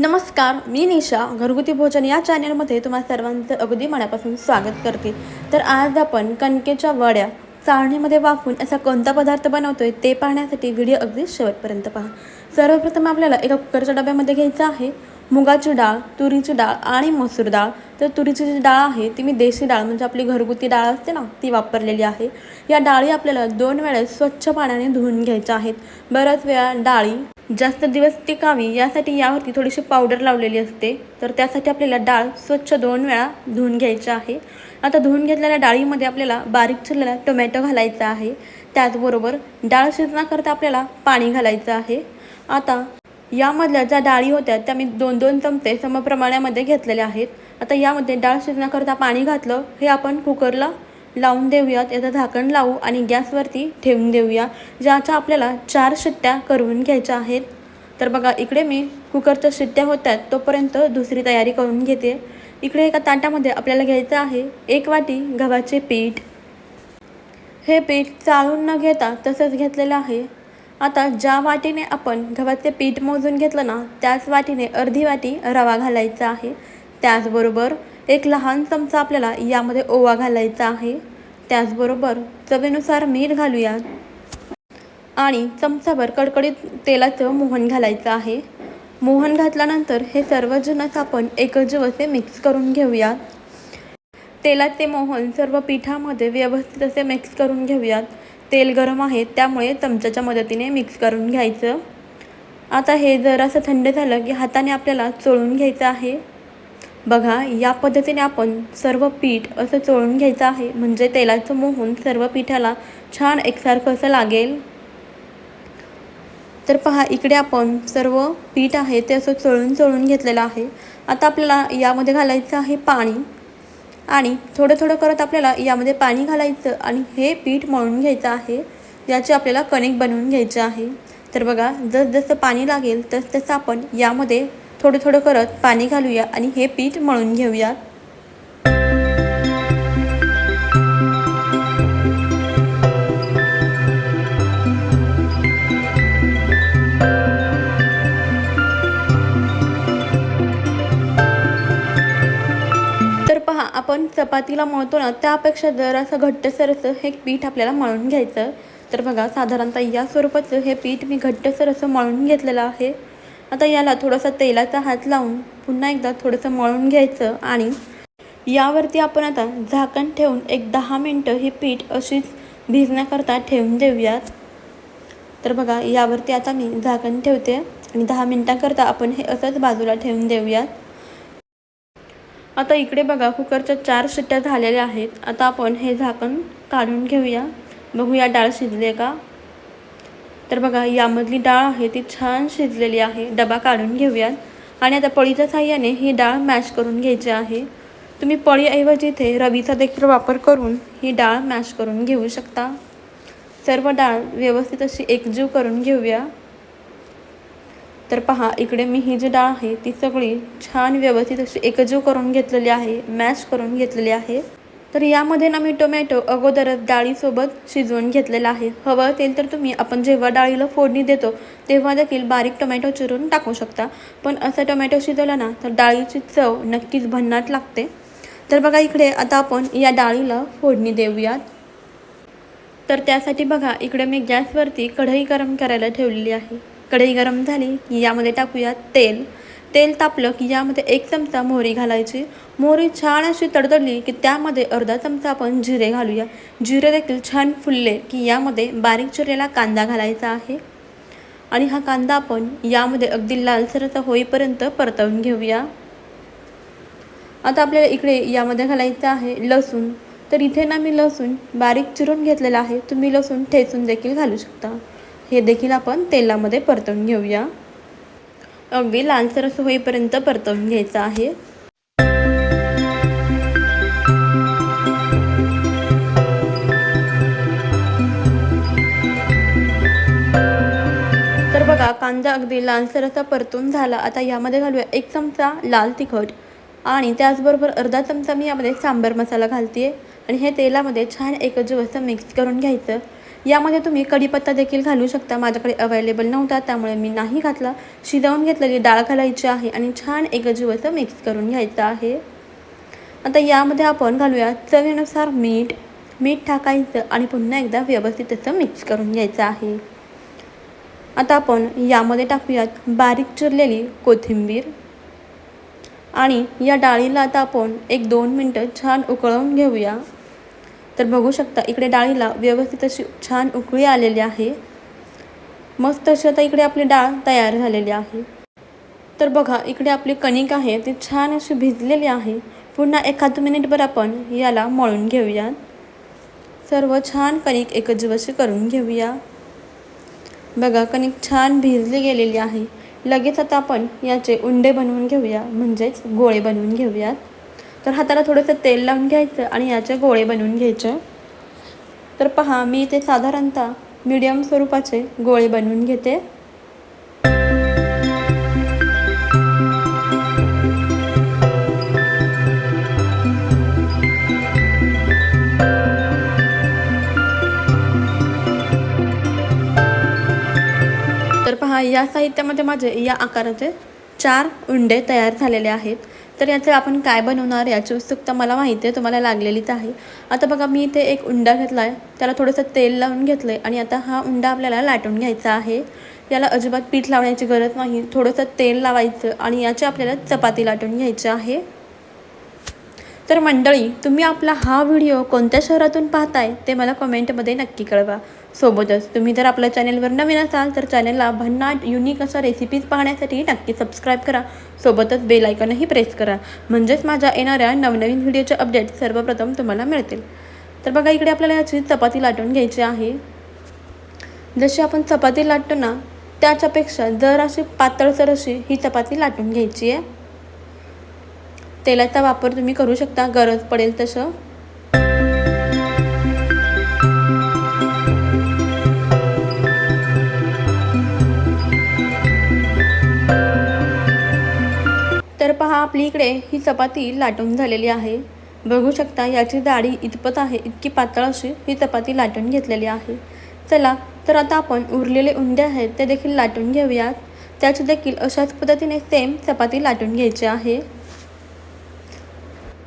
नमस्कार मी निशा घरगुती भोजन या चॅनलमध्ये तुम्हा सर्वांचं अगदी मनापासून स्वागत करते. तर आज आपण कणकेच्या वड्या चाळणीमध्ये वाफून असा कोणता पदार्थ बनवतोय ते पाहण्यासाठी व्हिडिओ अगदी शेवटपर्यंत पहा. सर्वप्रथम आपल्याला एका कुकरच्या डब्यामध्ये घ्यायचं आहे. मुगाची डाळ तुरीची डाळ आणि मसूर डाळ. तर तुरीची जी डाळ आहे ती मी देशी डाळ म्हणजे आपली घरगुती डाळ असते ना ती वापरलेली आहे. या डाळी आपल्याला दोन वेळेस स्वच्छ पाण्याने धुवून घ्यायच्या आहेत. बऱ्याच वेळा डाळी जास्त दिवस टिकावी यासाठी यावरती थोडीशी पावडर लावलेली असते. तर त्यासाठी आपल्याला डाळ स्वच्छ दोन वेळा धुवून घ्यायची आहे. आता धुवून घेतलेल्या डाळीमध्ये आपल्याला बारीक चिरलेला टोमॅटो घालायचा आहे. त्याचबरोबर डाळ शिजण्याकरता आपल्याला पाणी घालायचं आहे. आता यामधल्या ज्या डाळी होत्या त्या मी दोन दोन चमचे समप्रमाणामध्ये घेतलेल्या आहेत. आता यामध्ये डाळ शिजण्याकरता पाणी घातलं हे आपण कुकरला लावून देऊयात. याचं झाकण लावू आणि गॅसवरती ठेवून देऊया. ज्याच्या आपल्याला चार शिट्ट्या करून घ्यायच्या आहेत. तर बघा इकडे मी कुकरच्या शिट्ट्या होत्यात तोपर्यंत दुसरी तयारी करून घेते. इकडे एका ताटामध्ये आपल्याला घ्यायचं आहे एक वाटी गव्हाचे पीठ. हे पीठ चाळून न घेता तसंच घेतलेलं आहे. आता ज्या वाटीने आपण गव्हाचे पीठ मोजून घेतलं ना त्याच वाटीने अर्धी वाटी रवा घालायचा आहे. त्याचबरोबर एक लहान चमचा आपल्याला यामध्ये ओवा घालायचा आहे. त्याचबरोबर चवीनुसार मीठ घालूया. आणि चमचाभर कडकडीत तेलाचं मोहन घालायचं आहे. मोहन घातल्यानंतर हे सर्व जिन्नस आपण एकजीव असे मिक्स करून घेऊयात. तेलात ते मोहन सर्व पिठामध्ये व्यवस्थित असे मिक्स करून घेऊयात. तेल गरम आहे त्यामुळे चमच्याच्या मदतीने मिक्स करून घ्यायचं. आता हे जरासं थंड झालं की हाताने आपल्याला चोळून घ्यायचं आहे. बघा या पद्धतीने आपण सर्व पीठ असं चोळून घ्यायचं आहे. म्हणजे तेलाचं मोहून सर्व पिठाला छान एकसारखं असं लागेल. तर पहा इकडे आपण सर्व पीठ आहे ते असं चोळून चोळून घेतलेलं आहे. आता आपल्याला यामध्ये घालायचं आहे पाणी. आणि थोडं थोडं करत आपल्याला यामध्ये पाणी घालायचं आणि हे पीठ मळून घ्यायचं आहे. याचे आपल्याला कणिक बनवून घ्यायचे आहे. तर बघा जसजसं पाणी लागेल तसतसं आपण यामध्ये थोडं थोडं करत पाणी घालूया आणि हे पीठ मळून घेऊया. तर पहा आपण चपातीला मळतो ना त्यापेक्षा जरासं घट्टसर असं हे पीठ आपल्याला मळून घ्यायचं. तर बघा साधारणतः या स्वरूपाचं हे पीठ मी घट्टसर असं मळून घेतलेलं आहे. आता याला थोडासा तेलाचा हात लावून पुन्हा एकदा थोडंसं मळून घ्यायचं आणि यावरती आपण आता झाकण ठेवून एक दहा मिनटं ही पीठ अशीच भिजण्याकरता ठेवून देऊयात. तर बघा यावरती आता मी झाकण ठेवते आणि दहा मिनटाकरता आपण हे असंच बाजूला ठेवून देऊयात. आता इकडे बघा कुकरच्या चार शिट्ट्या झालेल्या आहेत. आता आपण हे झाकण काढून घेऊया. बघूया डाळ शिजले का? तर बघा यामधली डाळ आहे ती छान शिजलेली आहे. डबा काढून घेऊयात. आणि आता पळीच्या साह्याने ही डाळ मॅश करून घ्यायची आहे. तुम्ही पळीऐवजी इथे रवीचा देखील वापर करून ही डाळ मॅश करून घेऊ शकता. सर्व डाळ व्यवस्थित अशी एकजीव करून घेऊया. तर पहा इकडे मी ही जी डाळ आहे ती सगळी छान व्यवस्थित अशी एकजीव करून घेतलेली आहे मॅश करून घेतलेली आहे. तर यामध्ये ना मी टोमॅटो अगोदरच डाळीसोबत शिजवून घेतलेला आहे. हवं असेल तर तुम्ही आपण जेव्हा डाळीला फोडणी देतो तेव्हा देखील बारीक टोमॅटो चिरून टाकू शकता. पण असं टोमॅटो शिजवलं ना तर डाळीची चव नक्कीच भन्नाट लागते. तर बघा इकडे आता आपण या डाळीला फोडणी देऊयात. तर त्यासाठी बघा इकडे मी गॅसवरती कढई गरम करायला ठेवलेली आहे. कढई गरम झाली की यामध्ये टाकूया तेल. तेल तापलं की यामध्ये एक चमचा मोहरी घालायची. मोहरी छान अशी तडतडली की त्यामध्ये अर्धा चमचा आपण जिरे घालूया. जिरे देखील छान फुलले की यामध्ये बारीक चिरलेला कांदा घालायचा आहे. आणि हा कांदा आपण यामध्ये अगदी लालसरचा होईपर्यंत परतवून घेऊया. आता आपल्याला इकडे यामध्ये घालायचं आहे लसूण. तर इथे ना मी लसूण बारीक चिरून घेतलेला आहे. तुम्ही लसूण ठेचून देखील घालू शकता. हे देखील आपण तेलामध्ये परतवून घेऊया. अगदी लालसर असं होईपर्यंत परतवून घ्यायचं आहे. तर बघा कांदा अगदी लालसर असा परतून झाला. आता यामध्ये घालूया एक चमचा लाल तिखट आणि त्याचबरोबर अर्धा चमचा मी यामध्ये सांबर मसाला घालते आणि हे तेलामध्ये छान एकजीव असं मिक्स करून घ्यायचं. यामध्ये तुम्ही कढीपत्ता देखील घालू शकता. माझ्याकडे अवेलेबल नव्हता त्यामुळे मी नाही घातला. शिजवून घेतलेली डाळ घालायची आहे आणि छान एकजीव असं मिक्स करून घ्यायचं आहे. आता यामध्ये आपण घालूया चवीनुसार मीठ. मीठ टाकायचं आणि पुन्हा एकदा व्यवस्थित असं मिक्स करून घ्यायचं आहे. आता आपण यामध्ये टाकूयात बारीक चिरलेली कोथिंबीर. आणि या डाळीला आता आपण एक दोन मिनटं छान उकळवून घेऊया. तर बघू शकता इकडे डाळीला व्यवस्थित अशी छान उकळी आलेली आहे. मस्त अशी आता इकडे आपली डाळ तयार झालेली आहे. तर बघा इकडे आपली कणिक आहे ती छान अशी भिजलेली आहे. पुन्हा एखाद मिनिटभर आपण याला मळून घेऊया. सर्व छान कणिक एकजीव अशी करून घेऊया. बघा कणिक छान भिजली गेलेली आहे. लगेच आता आपण याचे उंडे बनवून घेऊया म्हणजेच गोळे बनवून घेऊयात. तर हाताला थोडंसं तेल लावून घ्यायचं आणि याचे गोळे बनवून घ्यायचे. तर पहा मी ते साधारणतः मीडियम स्वरूपाचे गोळे बनवून घेते. तर पहा या साहित्यामध्ये माझे या आकाराचे चार उंडे तयार झालेले आहेत. तर याचं आपण काय बनवणार याची उत्सुकता मला माहिती आहे तुम्हाला लागलेलीच आहे. आता बघा मी इथे एक उंडा घेतला आहे त्याला थोडंसं तेल लावून घेतलं आहे आणि आता हा उंडा आपल्याला लाटून घ्यायचा आहे. याला अजिबात पीठ लावण्याची गरज नाही. थोडंसं तेल लावायचं आणि याची आपल्याला चपाती लाटून घ्यायची आहे. तर मंडळी तुम्ही आपला हा व्हिडिओ कोणत्या शहरातून पाहताय ते मला कमेंटमध्ये नक्की कळवा. सोबतच. तुम्ही जर आपल्या चॅनेलवर नवीन असाल तर चॅनेलला भन्नाट युनिक अशा रेसिपीज पाहण्यासाठी नक्की सबस्क्राईब करा. सोबतच बेल आयकॉनही प्रेस करा. म्हणजेच माझ्या येणाऱ्या नवनवीन व्हिडिओचे अपडेट सर्वप्रथम तुम्हाला मिळतील. तर बघा इकडे आपल्याला याची चपाती लाटून घ्यायची आहे. जशी आपण चपाती लाटतो ना त्याच्यापेक्षा जर अशी पातळसर अशी ही चपाती लाटून घ्यायची आहे. तेलाचा वापर तुम्ही करू शकता गरज पडेल तसं. आपली इकडे ही चपाती लाटून झालेली आहे. बघू शकता याची डाळी इतपत आहे इतकी पातळ अशी ही चपाती लाटून घेतलेली आहे. चला तर आता आपण उरलेले उंडे आहेत ते देखील लाटून घेऊयात. त्याची देखील अशाच पद्धतीने सेम चपाती लाटून घ्यायची आहे.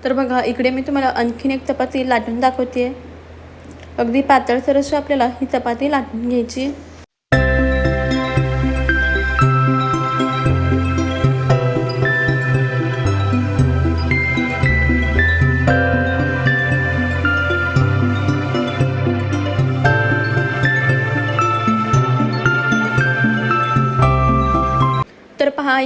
तर बघा इकडे मी तुम्हाला आणखीन एक चपाती लाटून दाखवते अगदी पातळसर अशी आपल्याला ही चपाती लाटून घ्यायची.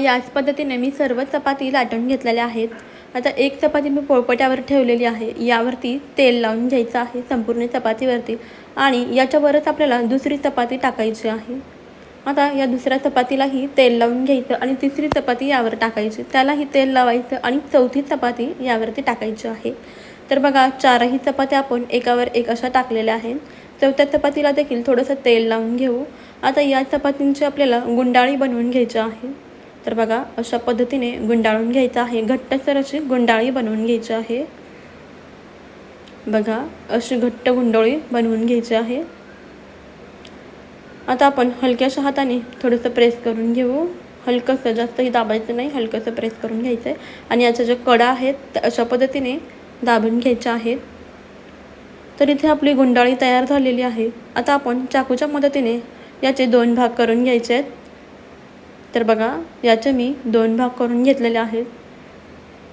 याच पद्धतीने मी सर्व चपाती लाटून घेतलेल्या आहेत. आता एक चपाती मी पोळपट्यावर ठेवलेली आहे. यावरती तेल लावून घ्यायचं आहे संपूर्ण चपातीवरती आणि याच्यावरच आपल्याला दुसरी चपाती टाकायची आहे. आता या दुसऱ्या चपातीलाही तेल लावून घ्यायचं आणि तिसरी चपाती यावर टाकायची. त्यालाही तेल लावायचं आणि चौथी चपाती यावरती टाकायची आहे. तर बघा चारही चपात्या आपण एकावर एक अशा टाकलेल्या आहेत. चौथ्या चपातीला देखील थोडंसं तेल लावून घेऊ. आता या चपातींची आपल्याला गुंडाळी बनवून घ्यायची आहे. तर बघा अशा पद्धतीने गुंडाळून घ्यायचं आहे. घट्टसर अशी गुंडाळी बनवून घ्यायची आहे. बघा अशी घट्ट गुंडोळी बनवून घ्यायची आहे. आता आपण हलक्याशा हाताने थोडंसं प्रेस करून घेऊ. हलकंसं जास्तही दाबायचं नाही. हलकंसं प्रेस करून घ्यायचं आहे आणि याच्या ज्या कडा आहेत त्या अशा पद्धतीने दाबून घ्यायच्या आहेत. तर इथे आपली गुंडाळी तयार झालेली आहे. आता आपण चाकूच्या मदतीने याचे दोन भाग करून घ्यायचे आहेत. तर बघा याचे मी दोन भाग करून घेतलेले आहेत.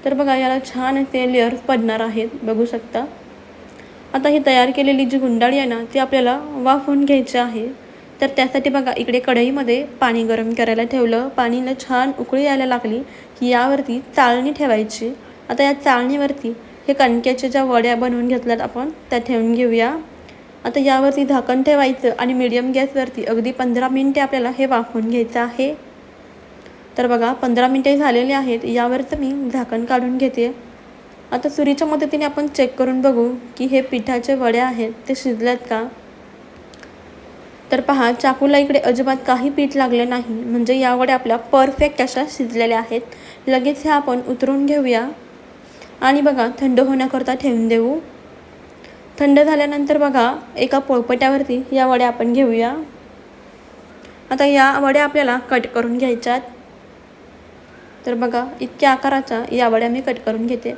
तर बघा याला छान असे लेअर्स पडणार आहेत बघू शकता. आता ही तयार केलेली जी गुंडाळी आहे ना ती आपल्याला वाफवून घ्यायची आहे. तर त्यासाठी बघा इकडे कढईमध्ये पाणी गरम करायला ठेवलं. पाणीला छान उकळी यायला लागली की यावरती चाळणी ठेवायची. आता या चाळणीवरती हे कणक्याच्या ज्या वड्या बनवून घेतल्यात आपण त्या ठेवून घेऊया. आता यावरती झाकण ठेवायचं आणि मीडियम गॅसवरती अगदी पंधरा मिनटे आपल्याला हे वाफवून घ्यायचं आहे. तर बघा पंधरा मिनटे झालेले आहेत. यावर तर मी झाकण काढून घेते. आता सुरीच्या मदतीने आपण चेक करून बघू की हे पिठाचे वडे आहेत ते शिजल्यात का? तर पहा चाकूला इकडे अजिबात काही पीठ लागले नाही. म्हणजे या वड्या आपल्या परफेक्ट अशा शिजलेल्या आहेत. लगेच हे आपण उतरून घेऊया. आणि बघा थंड होण्याकरता ठेवून देऊ. थंड झाल्यानंतर बघा एका पोळपट्यावरती या वड्या आपण घेऊया. आता या वड्या आपल्याला कट करून घ्यायच्यात. तर बघा इतक्या आकाराच्या या वड्या मी कट करून घेते.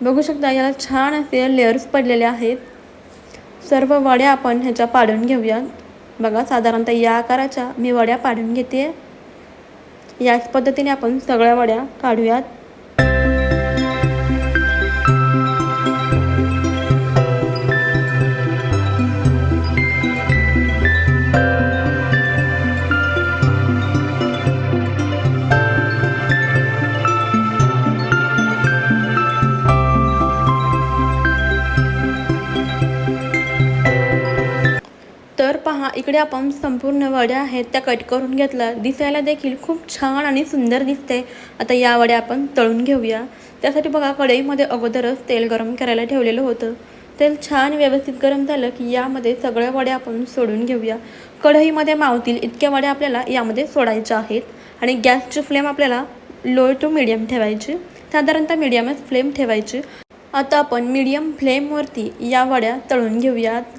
बघू शकता याला छान असे लेअर्स पडलेले आहेत. सर्व वड्या आपण ह्याच्या पाडून घेऊयात. बघा साधारणतः या आकाराच्या मी वड्या पाडून घेते. याच पद्धतीने आपण सगळ्या वड्या काढूयात. इकडे आपण संपूर्ण वड्या आहेत त्या कट करून घेतल्या. दिसायला देखील खूप छान आणि सुंदर दिसते. आता या वड्या आपण तळून घेऊया. त्यासाठी बघा कढईमध्ये अगोदरच तेल गरम करायला ठेवलेलं होतं. तेल छान व्यवस्थित गरम झालं की यामध्ये सगळ्या वड्या आपण सोडून घेऊया. कढईमध्ये मावतील इतक्या वड्या आपल्याला यामध्ये सोडायच्या आहेत. आणि गॅसची फ्लेम आपल्याला लो टू मिडियम ठेवायची. साधारणतः मिडियमच फ्लेम ठेवायची. आता आपण मीडियम फ्लेमवरती या वड्या तळून घेऊयात.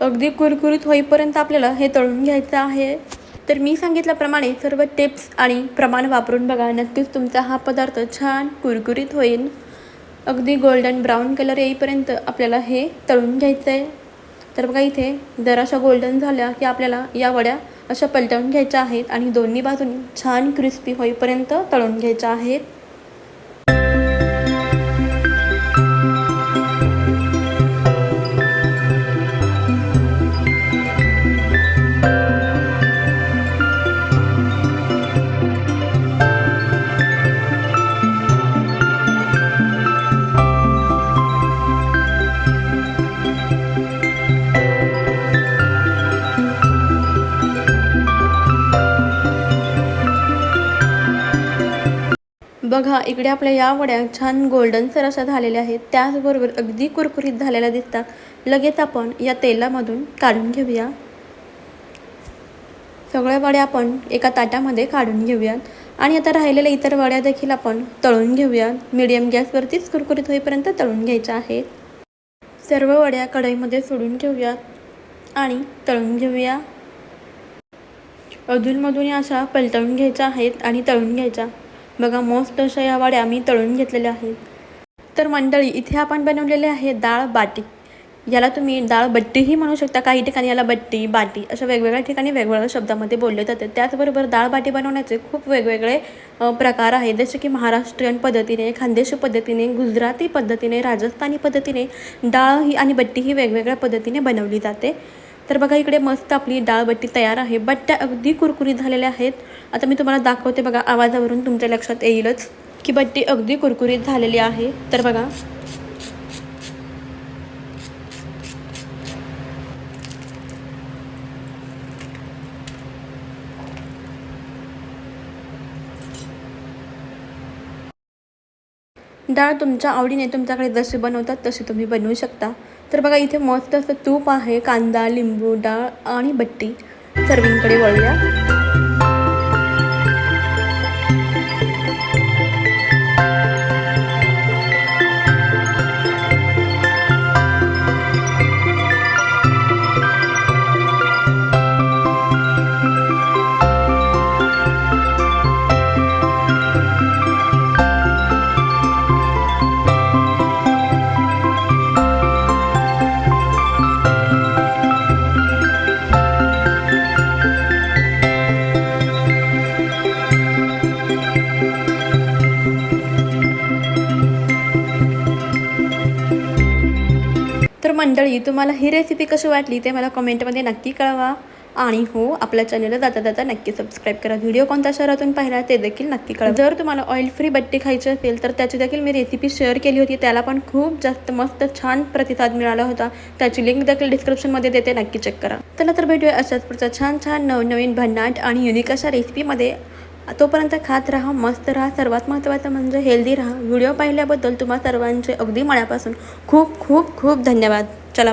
अगदी कुरकुरीत होईपर्यंत आपल्याला हे तळून घ्यायचं आहे. तर मी सांगितल्याप्रमाणे सर्व टिप्स आणि प्रमाण वापरून बघा. नक्कीच तुमचा हा पदार्थ छान कुरकुरीत होईल. अगदी गोल्डन ब्राऊन कलर येईपर्यंत आपल्याला हे तळून घ्यायचं आहे तर बघा इथे जराशा गोल्डन झाल्या की आपल्याला या वड्या अशा पलटवून घ्यायच्या आहेत आणि दोन्ही बाजूनी छान क्रिस्पी होईपर्यंत तळून घ्यायच्या आहेत. बघा इकडे आपल्या या वड्या छान गोल्डनसर अशा झालेल्या आहेत. त्याचबरोबर अगदी कुरकुरीत झालेल्या दिसतात. लगेच आपण या तेलामधून काढून घेऊया. सगळ्या वड्या आपण एका ताटामध्ये काढून घेऊयात. आणि आता राहिलेल्या इतर वड्या देखील आपण तळून घेऊयात. मीडियम गॅसवरतीच कुरकुरीत होईपर्यंत तळून घ्यायच्या आहेत. सर्व वड्या कढईमध्ये सोडून घेऊयात आणि तळून घेऊया. अधूनमधून या अशा पलटवून घ्यायच्या आहेत आणि तळून घ्यायच्या. बघा मस्त अशा या वड्या मी तळून घेतलेल्या आहेत. तर मंडळी इथे आपण बनवलेले आहे डाळ बाटी. याला तुम्ही डाळ बट्टीही म्हणू शकता. काही ठिकाणी याला बट्टी बाटी अशा वेगवेगळ्या ठिकाणी वेगवेगळ्या शब्दामध्ये बोलले जाते. त्याचबरोबर डाळ बाटी बनवण्याचे खूप वेगवेगळे प्रकार आहेत. जसे की महाराष्ट्रीयन पद्धतीने खानदेशी पद्धतीने गुजराती पद्धतीने राजस्थानी पद्धतीने डाळ ही आणि बट्टी ही वेगवेगळ्या पद्धतीने बनवली जाते. तर बघा इकडे मस्त आपली डाळ बट्टी तयार आहे. बट्ट्या अगदी कुरकुरीत झालेल्या आहेत. आता मी तुम्हाला दाखवते बघा आवाजावरून तुमच्या लक्षात येईलच की बट्टी अगदी कुरकुरीत झालेली आहे. तर बघा. डाळ तुमच्या आवडीने तुमच्याकडे जशी बनवतात तशी तुम्ही बनवू शकता. तर बघा इथे मस्त असं तूप आहे कांदा लिंबू डाळ आणि बट्टी. सर्विंगकडे वळूया. मंडळी तुम्हाला ही रेसिपी कशी वाटली ते मला कमेंटमध्ये नक्की कळवा. आणि हो आपल्या चॅनलला जाता जाता नक्की सबस्क्राईब करा. व्हिडिओ कोणत्या शहरातून पाहिला ते देखील नक्की कळवा. जर तुम्हाला ऑइल फ्री बट्टी खायची असेल तर त्याची देखील मी रेसिपी शेअर केली होती. त्याला पण खूप जास्त मस्त छान प्रतिसाद मिळाला होता. त्याची लिंक देखील डिस्क्रिप्शनमध्ये देते. नक्की चेक करा. चला तर भेटूया अशाच पुढच्या छान छान नवनवीन भन्नाट आणि युनिक अशा रेसिपीमध्ये तोपर्यंत खात राहा मस्त राहा. सर्वात महत्त्वाचं म्हणजे हेल्दी राहा. व्हिडिओ पाहिल्याबद्दल तुम्हा सर्वांचे अगदी मनापासून खूप खूप खूप धन्यवाद. चला